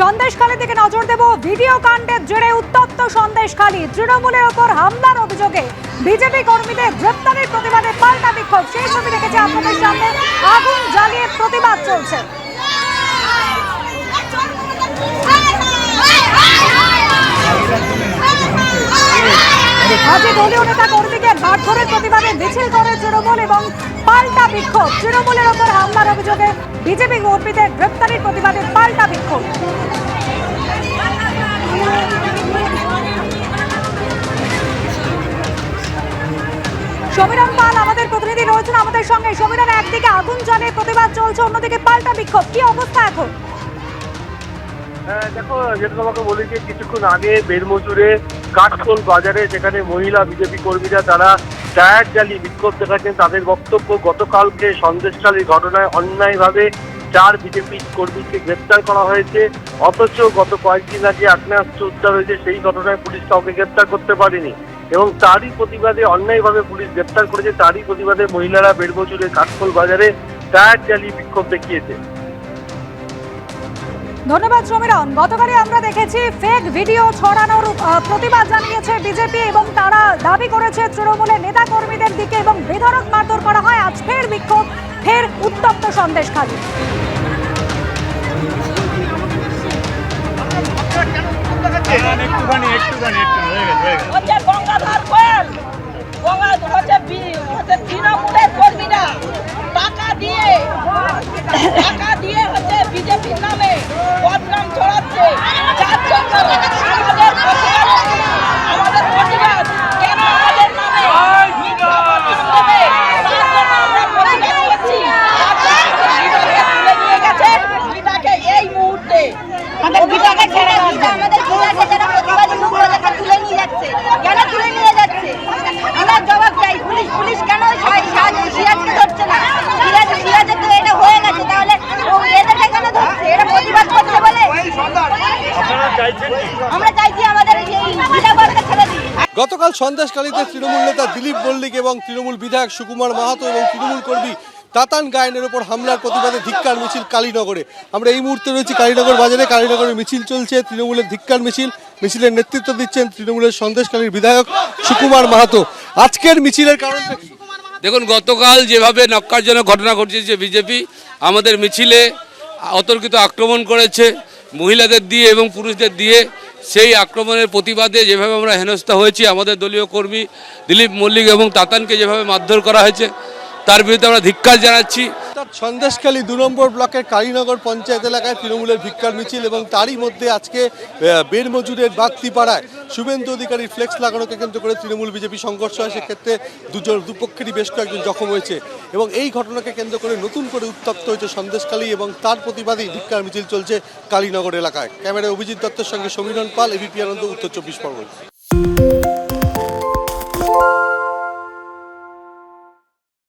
সন্দেশখালী দিকে নজর দেব ভিডিও কাণ্ডের জেরে উত্তপ্ত সন্দেশখালী। তৃণমূলের ওপর হামলার অভিযোগে বিজেপি কর্মীদের গ্রেপ্তারের প্রতিবাদে পাল্টা বিক্ষোভ। সেই ছবি দেখেছে আপনাদের সামনে। আগুন জ্বালিয়ে প্রতিবাদ চলছে। আজই দলীয় নেতা কর্মীকে মারধরের প্রতিবাদে মিছিল করে তৃণমূল এবং পাল্টা বিক্ষোভ। তৃণমূলের ওপর হামলার অভিযোগে বিজেপি কর্মীদের গ্রেপ্তারের প্রতিবাদে পাল্টা বিক্ষোভ। সমীরণ পাল আমাদের প্রতিনিধি রয়েছেন আমাদের সঙ্গে। সমীরণ একদিকে আগুন জ্বালে প্রতিবাদ চলছে অন্যদিকে পাল্টা বিক্ষোভ। কি অবস্থা এখন? হ্যাঁ, দেখো যেটা তোমাকে বলি যে কিছুক্ষণ আগে বেরমজুরে কাঠখোল বাজারে যেখানে মহিলা বিজেপি কর্মীরা তারা টায়ার জ্বালিয়ে বিক্ষোভ দেখাচ্ছেন, তাদের বক্তব্য, গতকালকে সন্দেশকালীর ঘটনায় অন্যায়ভাবে চার বিজেপি কর্মীকে গ্রেপ্তার করা হয়েছে। অথচ গত কয়েকদিন আগে আগ্নেয়াস্ত্র উদ্ধার হয়েছে, সেই ঘটনায় পুলিশ কাউকে গ্রেপ্তার করতে পারেনি। এবং তারই প্রতিবাদে অন্যায়ভাবে পুলিশ গ্রেপ্তার করেছে, তারই প্রতিবাদে মহিলারা বেরমজুরে কাঠখোল বাজারে টায়ার জ্বালিয়ে বিক্ষোভ দেখিয়েছে। ধন্যবাদ সমীরণ। গতকালই আমরা দেখেছি ফেক ভিডিও ছড়ানোর প্রতিবাদ জানিয়েছে বিজেপি এবং তারা দাবি করেছে তৃণমূলের নেতা কর্মীদের দিকে এবং বেধড়ক মারধর করা হয়। আজ ফের বিক্ষোভ ফের উত্তপ্ত সন্দেশখালী একটুখানি একটুখানি একটু হয়ে গেছে হয়ে গেছে। গতকাল সন্দেশকালীতে তৃণমূল নেতা দিলীপ মল্লিক এবং তৃণমূল বিধায়ক সুকুমার মাহাতো এবং তৃণমূল কর্মী তাতান গায়নের ওপর হামলার প্রতিবাদে ধিক্কার মিছিল কালীনগরে। আমরা এই মুহূর্তে রয়েছি কালীনগর বাজারে। কালীনগরে মিছিল চলছে তৃণমূলের ধিক্কার মিছিল। মিছিলের নেতৃত্ব দিচ্ছেন তৃণমূলের সন্দেশকালীর বিধায়ক সুকুমার মাহাতো। আজকের মিছিলের কারণটা কি? দেখুন গতকাল যেভাবে নক্কারজনক ঘটনা ঘটিয়েছে বিজেপি আমাদের মিছিলে অতর্কিত আক্রমণ করেছে মহিলাদের দিয়ে এবং পুরুষদের দিয়ে সেই আক্রমণের প্রতিবাদে যেভাবে আমরা হেনস্থা হয়েছি, আমাদের দলীয় কর্মী দিলীপ মল্লিক এবং তাতানকে যেভাবে মারধর করা হয়েছে, তার বিরুদ্ধে আমরা ধিক্কার জানাচ্ছি। অর্থাৎ সন্দেশখালী দু নম্বর ব্লকের কালীনগর পঞ্চায়েত এলাকায় তৃণমূলের ভিক্ষার মিছিল এবং তারই মধ্যে আজকে বেরমজুরের বাগতিপাড়ায় শুভেন্দু অধিকারীর ফ্লেক্স লাগানোকে কেন্দ্র করে তৃণমূল বিজেপি সংঘর্ষ হয়। সেক্ষেত্রে দুজন, দুপক্ষেরই বেশ কয়েকজন জখম হয়েছে এবং এই ঘটনাকে কেন্দ্র করে নতুন করে উত্তপ্ত হয়েছে সন্দেশখালী এবং তার প্রতিবাদী ভিক্ষার মিছিল চলছে কালীনগর এলাকায়। ক্যামেরায় অভিজিৎ দত্তের সঙ্গে সমীরণ পাল এবিপি আনন্দ, উত্তর চব্বিশ পরগনা।